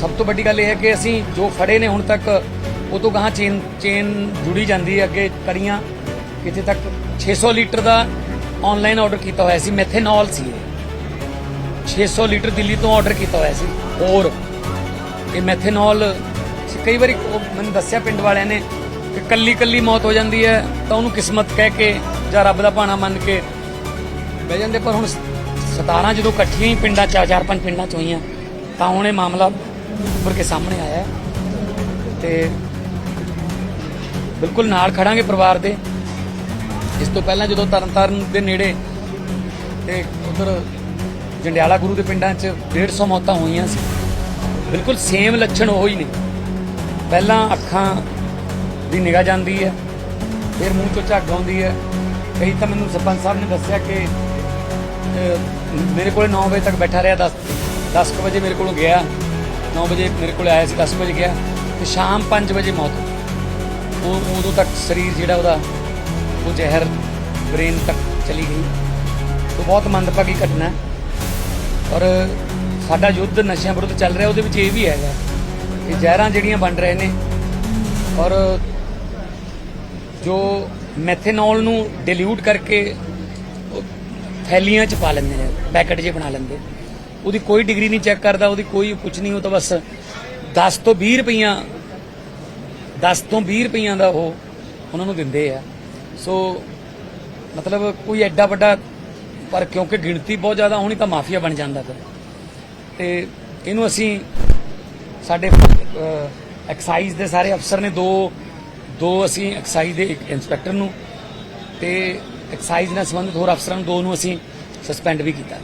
ਸਭ ਤੋਂ ਵੱਡੀ ਗੱਲ ਇਹ ਹੈ ਕਿ ਅਸੀਂ ਜੋ ਫੜੇ ਨੇ ਹੁਣ ਤੱਕ, ਉਹ ਤੋਂ ਗਾਹਾਂ ਚੇਨ ਚੇਨ ਜੁੜੀ ਜਾਂਦੀ ਹੈ ਅੱਗੇ ਕੜੀਆਂ। ਕਿਤੇ ਤੱਕ 600 ਲੀਟਰ ਦਾ ਆਨਲਾਈਨ ਆਰਡਰ ਕੀਤਾ ਹੋਇਆ ਸੀ ਮੈਥੇਨੋਲ ਸੀ ਇਹ। 600 ਲੀਟਰ ਦਿੱਲੀ ਤੋਂ ਆਰਡਰ ਕੀਤਾ ਹੋਇਆ ਸੀ, ਹੋਰ। ਇਹ ਮੈਥੇਨੋਲ ਕਈ ਵਾਰੀ ਉਹ ਮੈਨੂੰ ਦੱਸਿਆ ਪਿੰਡ ਵਾਲਿਆਂ ਨੇ ਕਿ ਕੱਲੀ ਕੱਲੀ ਮੌਤ ਹੋ ਜਾਂਦੀ ਹੈ, ਤਾਂ ਉਹਨੂੰ ਕਿਸਮਤ ਕਹਿ ਕੇ ਜਾਂ ਰੱਬ ਦਾ ਭਾਣਾ ਮੰਨ ਕੇ। ਬਹਿ ਜਾਂਦੇ, ਪਰ ਹੁਣ 17 ਜਦੋਂ ਇਕੱਠੀਆਂ ਹੀ ਪਿੰਡਾਂ, ਚਾਰ ਚਾਰ ਪੰਜ ਪਿੰਡਾਂ ਚ ਹੋਈਆਂ, ਤਾਂ ਹੁਣ ਇਹ ਮਾਮਲਾ ਉੱਪਰ ਕੇ ਸਾਹਮਣੇ ਆਇਆ ਹੈ। ਤੇ ਬਿਲਕੁਲ ਨਾਲ ਖੜਾਂਗੇ ਪਰਿਵਾਰ ਦੇ। ਇਸ ਤੋਂ ਪਹਿਲਾਂ ਜਦੋਂ ਤਰਨਤਾਰਨ ਦੇ ਨੇੜੇ ਤੇ ਉਧਰ ਜੰਡਿਆਲਾ ਗੁਰੂ ਦੇ ਪਿੰਡਾਂ 'ਚ 150 ਮੌਤਾਂ ਹੋਈਆਂ ਸੀ। ਬਿਲਕੁਲ ਸੇਮ ਲੱਛਣ ਉਹ ਹੀ ਨੇ। ਪਹਿਲਾਂ ਅੱਖਾਂ ਦੀ ਨਿਗਾਹ ਜਾਂਦੀ ਹੈ, ਫਿਰ ਮੂੰਹ ਤੋਂ ਝੱਗ ਆਉਂਦੀ ਹੈ। ਕਈ ਤਾਂ ਮੈਨੂੰ ਸਰਪੰਚ ਸਾਹਿਬ ਨੇ ਦੱਸਿਆ ਕਿ ਮੇਰੇ ਕੋਲ 9 ਵਜੇ ਤੱਕ ਬੈਠਾ ਰਿਹਾ 10 10 ਕੁ ਵਜੇ ਮੇਰੇ ਕੋਲੋਂ ਗਿਆ। 9 ਵਜੇ ਮੇਰੇ ਕੋਲ ਆਇਆ ਸੀ 10 ਵਜੇ ਗਿਆ ਤੇ ਸ਼ਾਮ 5 ਵਜੇ ਮੌਤ ਉਹ ਉਦੋਂ ਤੱਕ ਸਰੀਰ ਜਿਹੜਾ ਉਹਦਾ, ਉਹ ਜ਼ਹਿਰ, ਬ੍ਰੇਨ ਤੱਕ ਚਲੀ ਗਈ। ਉਹ ਬਹੁਤ ਮੰਦਭਾਗੀ ਘਟਨਾ ਔਰ ਸਾਡਾ ਯੁੱਧ ਨਸ਼ਿਆਂ ਵਿਰੁੱਧ ਚੱਲ ਰਿਹਾ, ਉਹਦੇ ਵਿੱਚ ਇਹ ਵੀ ਹੈਗਾ ਕਿ ਜ਼ਹਿਰਾਂ ਜਿਹੜੀਆਂ ਬਣ ਰਹੇ ਨੇ ਔਰ ਜੋ ਮੈਥੇਨੋਲ ਨੂੰ ਡਿਲੂਟ ਕਰਕੇ ਥੈਲੀਆਂ ਚ ਪਾ ਲੈਂਦੇ ਨੇ, ਪੈਕਟ ਜੇ ਬਣਾ ਲੈਂਦੇ। ਉਹਦੀ ਕੋਈ ਡਿਗਰੀ ਨਹੀਂ ਚੈੱਕ ਕਰਦਾ, ਉਹਦੀ ਕੋਈ ਕੁਝ ਨਹੀਂ, ਉਹ ਤਾਂ ਬਸ 10 ਤੋਂ 20 ਰੁਪਈਆ 10 ਤੋਂ 20 ਰੁਪਈਆਂ ਦਾ ਉਹ ਉਹਨਾਂ ਨੂੰ ਦਿੰਦੇ ਆ। ਸੋ ਮਤਲਬ ਕੋਈ ਐਡਾ ਵੱਡਾ, ਪਰ ਕਿਉਂਕਿ ਗਿਣਤੀ ਬਹੁਤ ਜ਼ਿਆਦਾ ਹੋਣੀ ਤਾਂ ਮਾਫੀਆ ਬਣ ਜਾਂਦਾ ਫਿਰ। ਤੇ ਇਹਨੂੰ ਅਸੀਂ ਸਾਡੇ ਐਕਸਾਈਜ਼ ਦੇ ਸਾਰੇ ਅਫਸਰ ਨੇ ਦੋ ਦੋ ਅਸੀਂ ਐਕਸਾਈਜ਼ ਦੇ ਇੱਕ ਇੰਸਪੈਕਟਰ ਨੂੰ ਤੇ ਐਕਸਾਈਜ਼ ਨਾਲ ਸੰਬੰਧਿਤ ਹੋਰ ਅਫਸਰਾਂ ਨੂੰ ਦੋ ਨੂੰ ਅਸੀਂ ਸਸਪੈਂਡ ਵੀ ਕੀਤਾ।